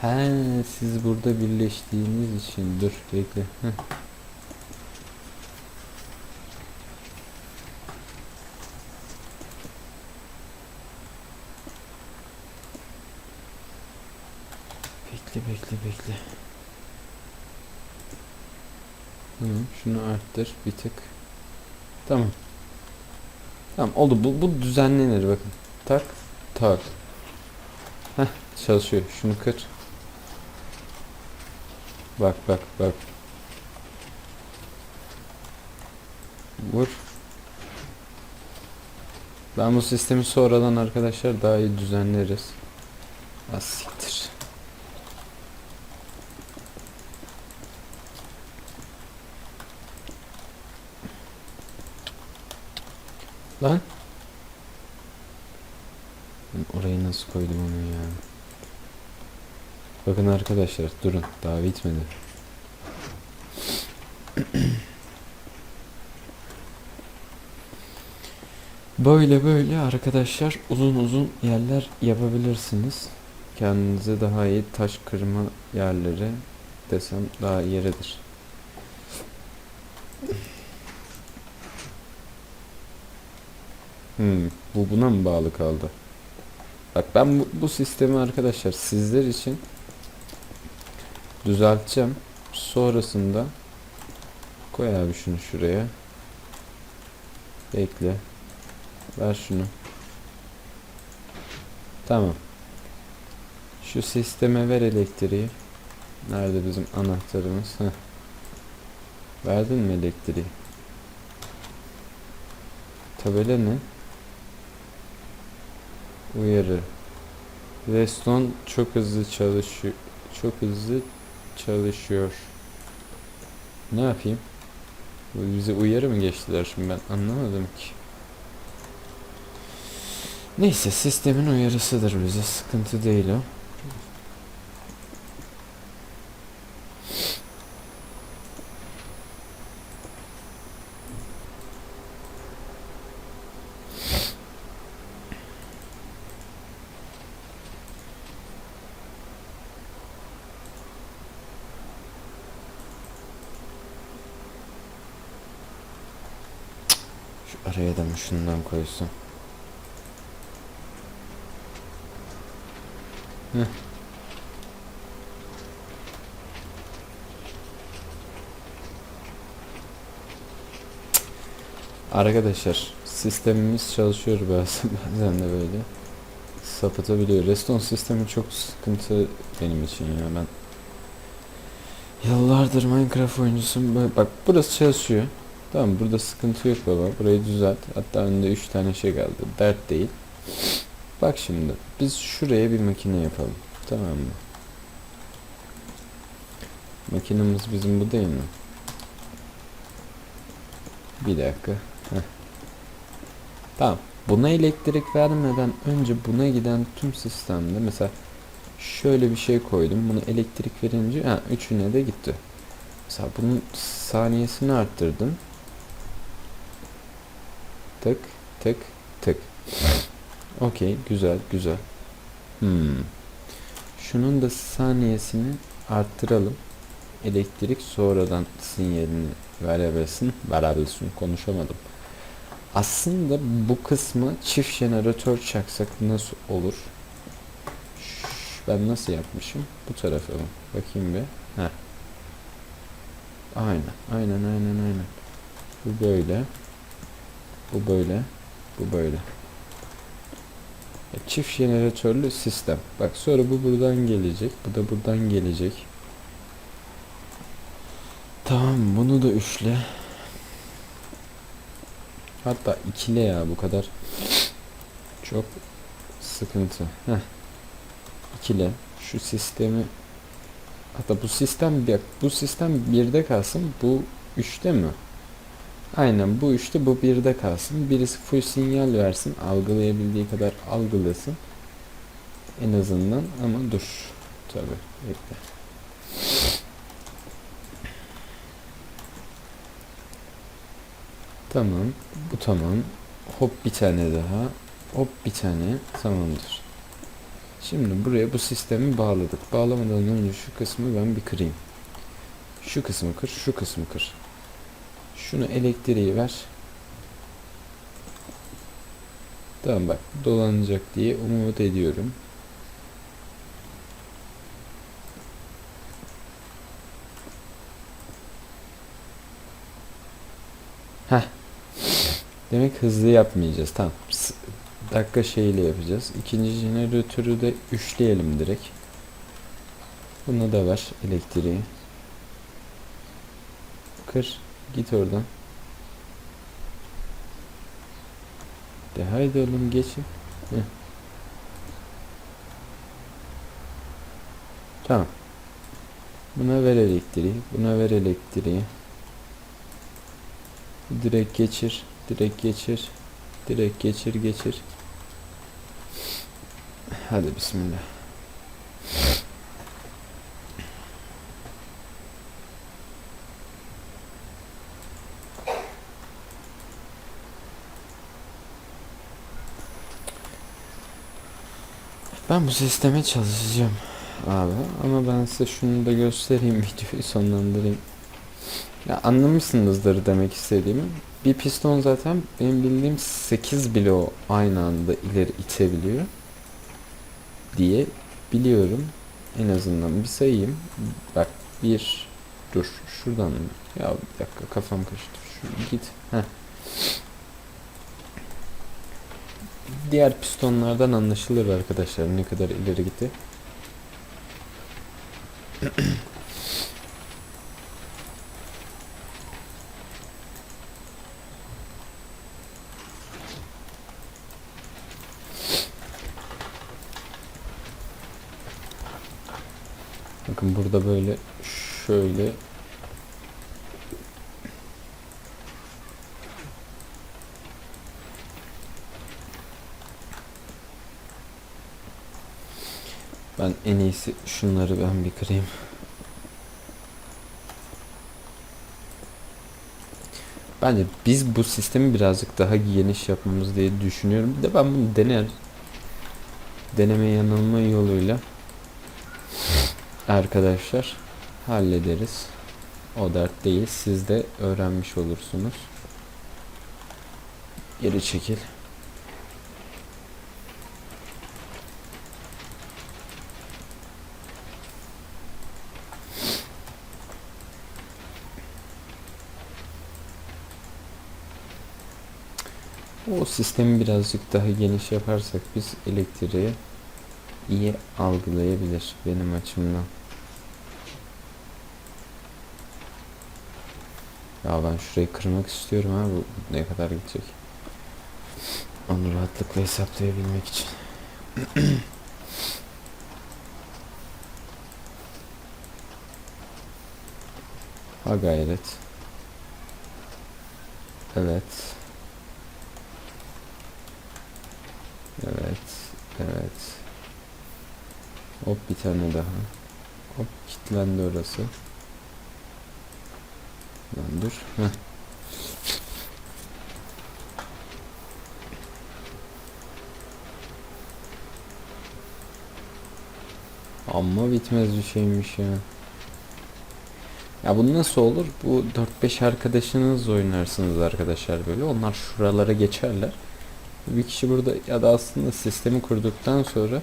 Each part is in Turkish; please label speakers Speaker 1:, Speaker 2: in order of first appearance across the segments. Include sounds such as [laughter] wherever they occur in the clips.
Speaker 1: He siz burada birleştiğiniz için dur bekle. Heh. Bekle bekle bekle. Tamam şunu arttır bir tık. Tamam. Tamam oldu bu, bu düzenlenir bakın. Tak tak. Heh çalışıyor. Şunu kır. Bak bak bak. Vur. Ben bu sistemi sonradan arkadaşlar daha iyi düzenleriz. Asiktir. Lan. Ben orayı nasıl koydum onu ya? Bakın arkadaşlar durun daha bitmedi. Böyle böyle arkadaşlar uzun uzun yerler yapabilirsiniz. Kendinize daha iyi taş kırma yerleri desem daha yeridir. Hmm, bu buna mı bağlı kaldı? Bak ben bu, bu sistemi arkadaşlar sizler için düzelteceğim. Sonrasında koy abi şunu şuraya. Bekle. Ver şunu. Tamam. Şu sisteme ver elektriği. Nerede bizim anahtarımız? Heh. Verdin mi elektriği? Tabela ne? Uyarı. Reston çok hızlı çalışıyor. Çok hızlı çalışıyor. Ne yapayım? Bize uyarı mı geçtiler şimdi ben anlamadım ki. Neyse sistemin uyarısıdır bize sıkıntı değil o. araya da mı şundan koysun? Heh. Arkadaşlar sistemimiz çalışıyor bazen, [laughs] bazen de böyle sapıtabiliyor. Reston sistemi çok sıkıntı benim için ya ben yıllardır Minecraft oyuncusuyum. Böyle- Bak burası çalışıyor. Tamam burada sıkıntı yok baba. Burayı düzelt. Hatta önde 3 tane şey kaldı. Dert değil. Bak şimdi biz şuraya bir makine yapalım. Tamam mı? Makinemiz bizim bu değil mi? Bir dakika. Heh. Tamam. Buna elektrik vermeden önce buna giden tüm sistemde mesela şöyle bir şey koydum. Bunu elektrik verince ha üçüne de gitti. Mesela bunun saniyesini arttırdım. Tık tık tık. Okey güzel güzel. Hmm. Şunun da saniyesini arttıralım. Elektrik sonradan sinyalini verebilsin. Verebilsin konuşamadım. Aslında bu kısmı çift jeneratör çaksak nasıl olur? Ben nasıl yapmışım? Bu tarafa mı? Bakayım bir. Heh. Aynen, aynen, aynen, aynen. Bu böyle. Bu böyle. Bu böyle. E, Çift jeneratörlü sistem. Bak sonra bu buradan gelecek. Bu da buradan gelecek. Tamam bunu da üçle. Hatta ikile ya bu kadar. Çok sıkıntı. Heh. İkile. Şu sistemi Hatta bu sistem bu sistem birde kalsın. Bu üçte mi? Aynen bu üçte bu birde kalsın. Birisi full sinyal versin. Algılayabildiği kadar algılasın. En azından ama dur. Tabi bekle. Tamam. Bu tamam. Hop bir tane daha. Hop bir tane. Tamamdır. Şimdi buraya bu sistemi bağladık. Bağlamadan önce şu kısmı ben bir kırayım. Şu kısmı kır, şu kısmı kır. Şunu elektriği ver. Tamam bak dolanacak diye umut ediyorum. Heh. Demek hızlı yapmayacağız. Tamam. Dakika şeyle yapacağız. İkinci jeneratörü de üçleyelim direkt. Bunu da ver elektriği. Kır. Git oradan. De haydi oğlum geçin. Heh. Tamam. Buna ver elektriği. Buna ver elektriği. Direkt geçir. Direkt geçir. Direkt geçir geçir. Hadi bismillah. Ben bu sisteme çalışacağım abi ama ben size şunu da göstereyim [laughs] videoyu sonlandırayım. Ya anlamışsınızdır demek istediğimi. Bir piston zaten benim bildiğim 8 bloğu aynı anda ileri itebiliyor diye biliyorum. En azından bir sayayım. Bak bir dur şuradan ya bir dakika kafam karıştı. Şu git. Heh. Diğer pistonlardan anlaşılır arkadaşlar ne kadar ileri gitti. Bakın burada böyle şöyle Ben en iyisi şunları ben bir kırayım. Bence biz bu sistemi birazcık daha geniş yapmamız diye düşünüyorum. Bir de ben bunu dener. Deneme yanılma yoluyla arkadaşlar hallederiz. O dert değil. Siz de öğrenmiş olursunuz. Geri çekil. O sistemi birazcık daha geniş yaparsak biz elektriği iyi algılayabilir benim açımdan. Ya ben şurayı kırmak istiyorum ha bu ne kadar gidecek. Onu rahatlıkla hesaplayabilmek için. [clears throat] ha gayret. Evet. Evet. Evet. Hop bir tane daha. Hop kilitlendi orası. Lan dur. Heh. Amma bitmez bir şeymiş ya. Ya bu nasıl olur? Bu 4-5 arkadaşınızla oynarsınız arkadaşlar böyle. Onlar şuralara geçerler. Bir kişi burada ya da aslında sistemi kurduktan sonra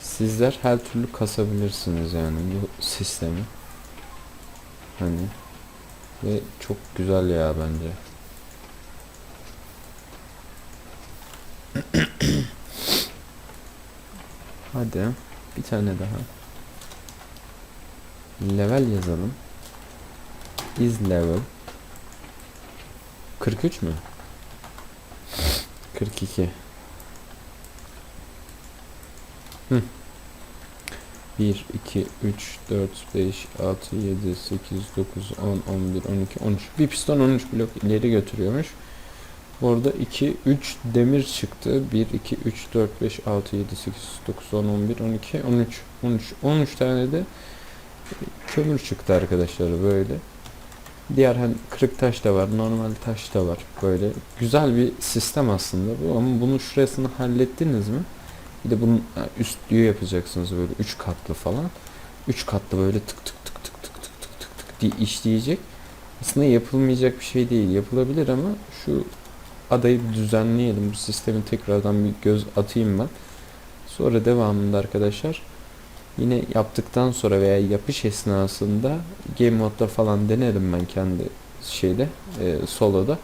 Speaker 1: sizler her türlü kasabilirsiniz yani bu sistemi. Hani ve çok güzel ya bence. [coughs] Hadi bir tane daha. Level yazalım. Is level 43 mü? 42. Hı. 1, 2, 3, 4, 5, 6, 7, 8, 9, 10, 11, 12, 13. Bir piston 13 blok ileri götürüyormuş. Orada 2, 3 demir çıktı. 1, 2, 3, 4, 5, 6, 7, 8, 9, 10, 11, 12, 13. 13, 13 tane de kömür çıktı arkadaşlar böyle. Diğer hani kırık taş da var, normal taş da var. Böyle güzel bir sistem aslında bu ama bunu şurasını hallettiniz mi? Bir de bunun ha, üst diyor yapacaksınız böyle 3 katlı falan. 3 katlı böyle tık tık tık tık tık tık tık tık tık diye işleyecek. Aslında yapılmayacak bir şey değil. Yapılabilir ama şu adayı düzenleyelim. Bu sistemi tekrardan bir göz atayım ben. Sonra devamında arkadaşlar yine yaptıktan sonra veya yapış esnasında game modda falan denerim ben kendi şeyde e, soloda.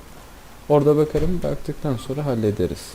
Speaker 1: Orada bakarım baktıktan sonra hallederiz.